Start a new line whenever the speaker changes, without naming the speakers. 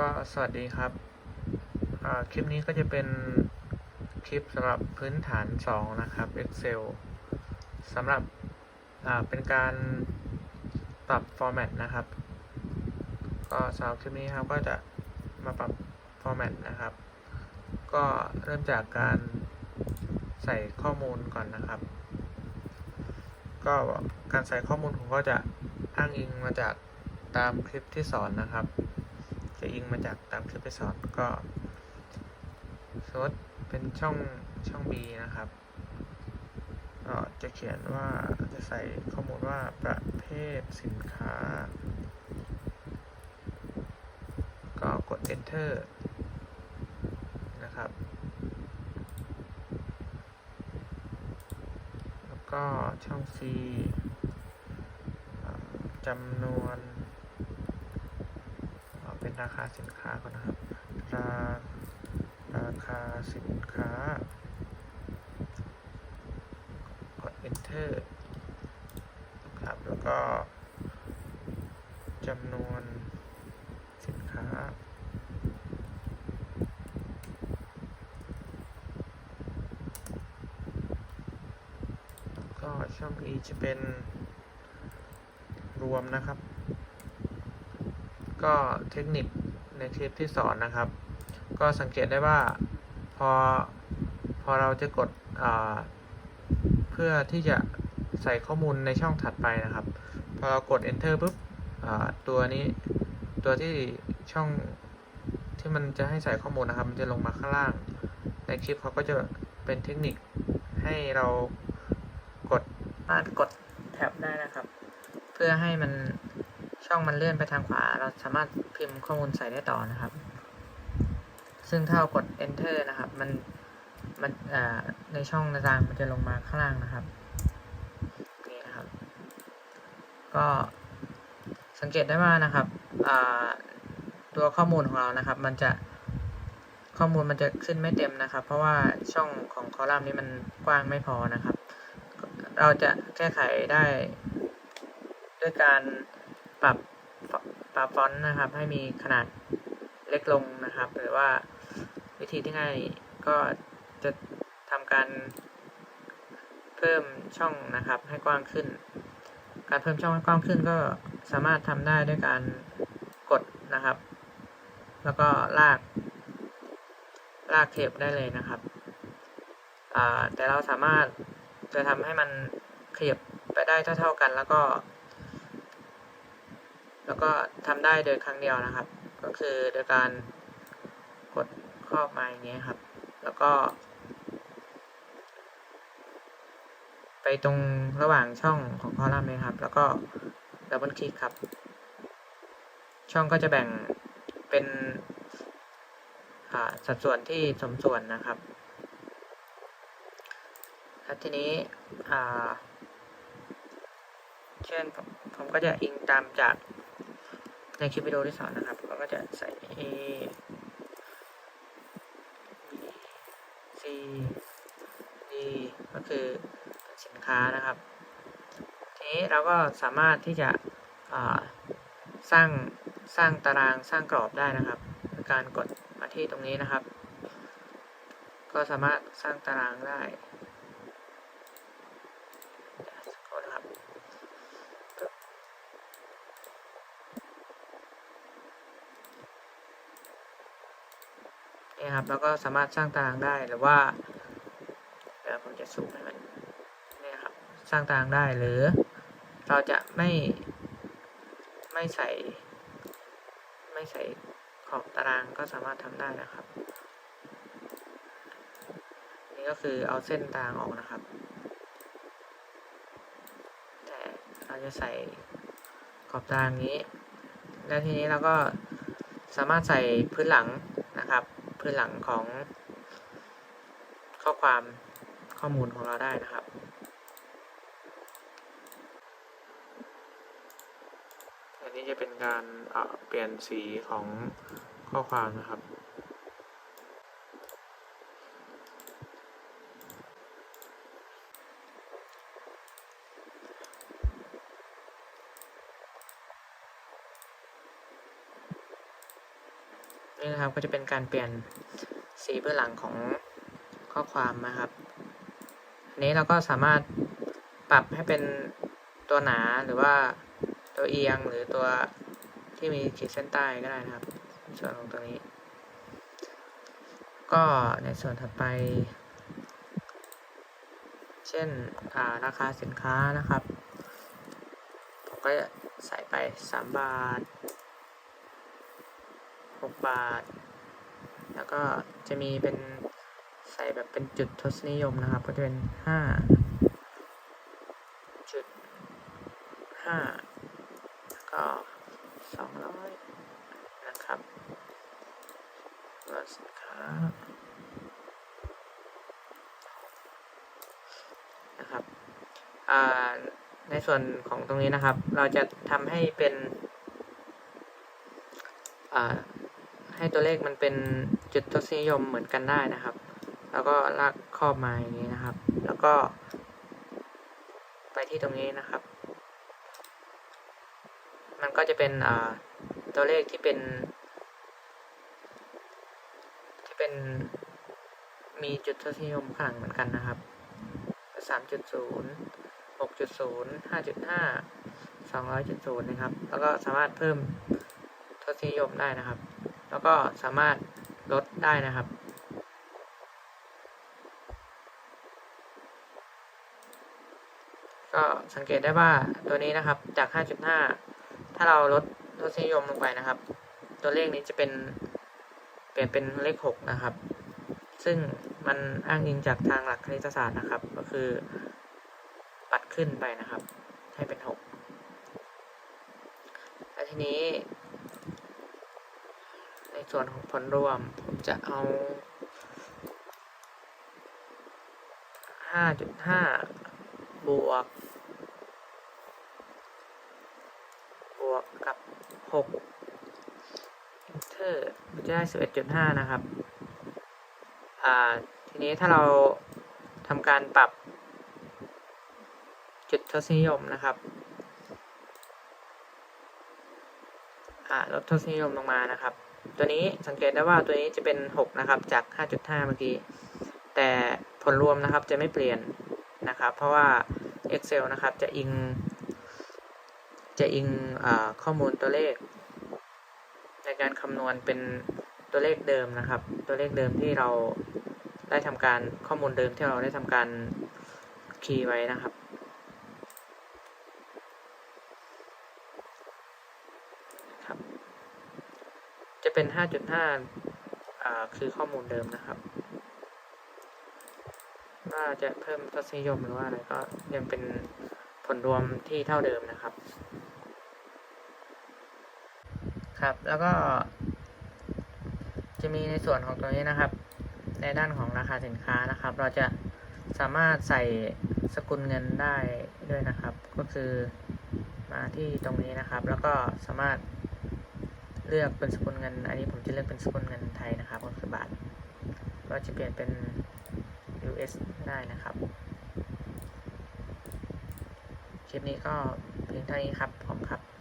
ก็สวัสดีครับ คลิปนี้ก็จะเป็นคลิปสำหรับพื้นฐาน 2 นะครับ Excel สำหรับเป็นการปรับ format นะครับ ก็สำหรับคลิปนี้ครับก็จะมาปรับ format นะครับ ก็เริ่มจากการใส่ข้อมูลก่อนนะครับ ก็การใส่ข้อมูลผมก็จะอ้างอิงมาจากตามคลิปที่สอนนะครับ จะอิงมาจากตามคลิปที่สอนก็สมมติเป็นช่องช่อง B นะครับก็จะเขียนว่าจะใส่ข้อมูลว่าประเภทสินค้า ก็กด enter นะครับ แล้วก็ช่อง C จำนวน เป็นราคาสินค้าก่อนนะครับ ราราคาสินค้ากด enter ครับแล้วก็จำนวนสินค้าก็ช่อง E จะเป็นรวมนะครับ ก็เทคนิคในคลิปที่สอนนะครับ ก็สังเกตได้ว่าพอพอเราจะกดเพื่อที่จะใส่ข้อมูลในช่องถัดไปนะครับ พอเรากด enter ปุ๊บตัวนี้ตัวที่ช่องที่มันจะให้ใส่ข้อมูลนะครับ มันจะลงมาข้างล่าง ในคลิปเขาก็จะเป็นเทคนิคให้เรากดสามารถกดแท็บได้นะครับ เพื่อให้มัน ช่องมันเลื่อนไปทางขวา เราสามารถพิมพ์ข้อมูลใส่ได้ต่อนะครับ ซึ่งถ้าเรากด enter นะครับ มันมันในช่องตารางมันจะลงมาข้างล่างนะครับนี่นะครับ ก็สังเกตได้ว่านะครับตัวข้อมูลของเรานะครับ มันจะข้อมูลมันจะขึ้นไม่เต็มนะครับ เพราะว่าช่องของคอลัมน์นี้มันกว้างไม่พอนะครับ เราจะแก้ไขได้ด้วยการ ปรับปรับฟอนต์นะครับ ให้มีขนาดเล็กลงนะครับ หรือว่าวิธีที่ง่ายก็จะทำการเพิ่มช่องนะครับให้กว้างขึ้น การเพิ่มช่องให้กว้างขึ้นก็สามารถทำได้ด้วยการกดนะครับ แล้วก็ลาก ลากเทปได้เลยนะครับแต่เราสามารถจะทำให้มันขยับไปได้เท่าๆกันแล้วก็ แล้วก็ทำได้โดยครั้งเดียวนะครับ ก็คือโดยการกดครอบมาอย่างนี้ครับ แล้วก็ ไปตรงระหว่างช่องของคอลัมน์เลยครับ แล้วก็ดับเบิลคลิกครับ ช่องก็จะแบ่งเป็นสัดส่วนที่สมส่วนนะครับแล้วทีนี้เช่นผมก็จะอิงตามจาก ในคลิปวิดีโอที่สอนนะครับเราก็จะใส่ A B C D ก็คือสินค้านะครับ ทีนี้เราก็สามารถที่จะสร้างสร้างตารางสร้างกรอบได้นะครับโดยการกดมาที่ตรงนี้นะครับ ก็สามารถสร้างตารางได้ สักครู่นะครับปึ๊บ นี่ครับแล้วก็สามารถสร้างตารางได้หรือว่าเดี๋ยวผมจะซูมให้มันนี่ครับสร้างตารางได้หรือ เราจะไม่ไม่ใส่ ไม่ใส่ขอบตารางก็สามารถทำได้นะครับ นี่ก็คือเอาเส้นตารางออกนะครับ แต่เราจะใส่ขอบตารางนี้ แล้วทีนี้เราก็สามารถใส่พื้นหลัง ครับพื้นหลังของข้อความข้อมูลของเราได้นะครับ อันนี้จะเป็นการเปลี่ยนสีของข้อความนะครับ นี่นะครับก็จะเป็นการเปลี่ยนสีเบื้องหลังของข้อความนะครับอันนี้เราก็สามารถปรับให้เป็นตัวหนาหรือว่าตัวเอียงหรือตัวที่มีขีดเส้นใต้ก็ได้นะครับ ส่วนของตัวนี้ ก็ในส่วนถัดไป เช่นาราคาสินค้านะครับ ผมก็จะใส่ไป 3 บาท 6 บาท แล้วก็จะมีเป็นใส่แบบเป็นจุดทศนิยมนะครับ ก็จะเป็น 5 จุด 5 แล้วก็ 200 นะครับลดสินค้านะครับอ่าในส่วนของตรงนี้นะครับ เราจะทำให้เป็นอ่า ให้ตัวเลขมันเป็นจุดทศนิยมเหมือนกันได้นะครับ แล้วก็ลากครอบมาอย่างนี้นะครับ แล้วก็ ไปที่ตรงนี้นะครับ มันก็จะเป็นตัวเลขที่เป็น ที่เป็นมีจุดทศนิยมข้างหลังเหมือนกันนะครับสามจุดศูนย์หกจุดศูนย์ห้าจุดห้าสองร้อยจุดศูนย์นะครับ แล้วก็สามารถเพิ่มทศนิยมได้นะครับ แล้วก็สามารถลดได้นะครับ ก็สังเกตได้ว่าตัวนี้นะครับจาก 5.5 ถ้าเราลดทศนิยมลงไปนะครับ ตัวเลขนี้จะเป็นเปลี่ยนเป็นเลข 6 นะครับ ซึ่งมันอ้างอิงจากทางหลักคณิตศาสตร์นะครับ ก็คือปัดขึ้นไปนะครับ ให้เป็น 6 แล้วทีนี้ ส่วนของผลรวม ผมจะเอา 5.5 บวก บวกกับ 6 enter มันจะได้ 11.5 นะครับ อ่า ทีนี้ถ้าเราทำการปรับจุดทศนิยมนะครับอ่าลดทศนิยมลงมานะครับ ตัวนี้สังเกตได้ว่าตัวนี้จะเป็น 6 นะครับ จาก 5.5 เมื่อกี้ แต่ผลรวมนะครับจะไม่เปลี่ยนนะครับ เพราะว่า Excel นะครับจะอิง จะอิงอข้อมูลตัวเลข ในการคำนวณเป็นตัวเลขเดิมนะครับ ตัวเลขเดิมที่เราได้ทำการข้อมูลเดิมที่เราได้ทำการคีย์ไว้นะครับ เป็น 5.5อ่าคือข้อมูลเดิมนะครับ ว่าจะเพิ่มทศนิยมหรือว่าอะไรก็ยังเป็นผลรวมที่เท่าเดิมนะครับ ครับแล้วก็ จะมีในส่วนของตัวนี้นะครับ ในด้านของราคาสินค้านะครับ เราจะสามารถใส่สกุลเงินได้ด้วยนะครับ ก็คือมาที่ตรงนี้นะครับ แล้วก็สามารถ เลือกเป็นสกุลเงิน อันนี้ผมจะเลือกเป็นสกุลเงินไทยนะครับก็คือบาท เราจะเปลี่ยนเป็น US ได้นะครับ คลิปนี้ก็เพียงเท่านี้ครับ ผมครับ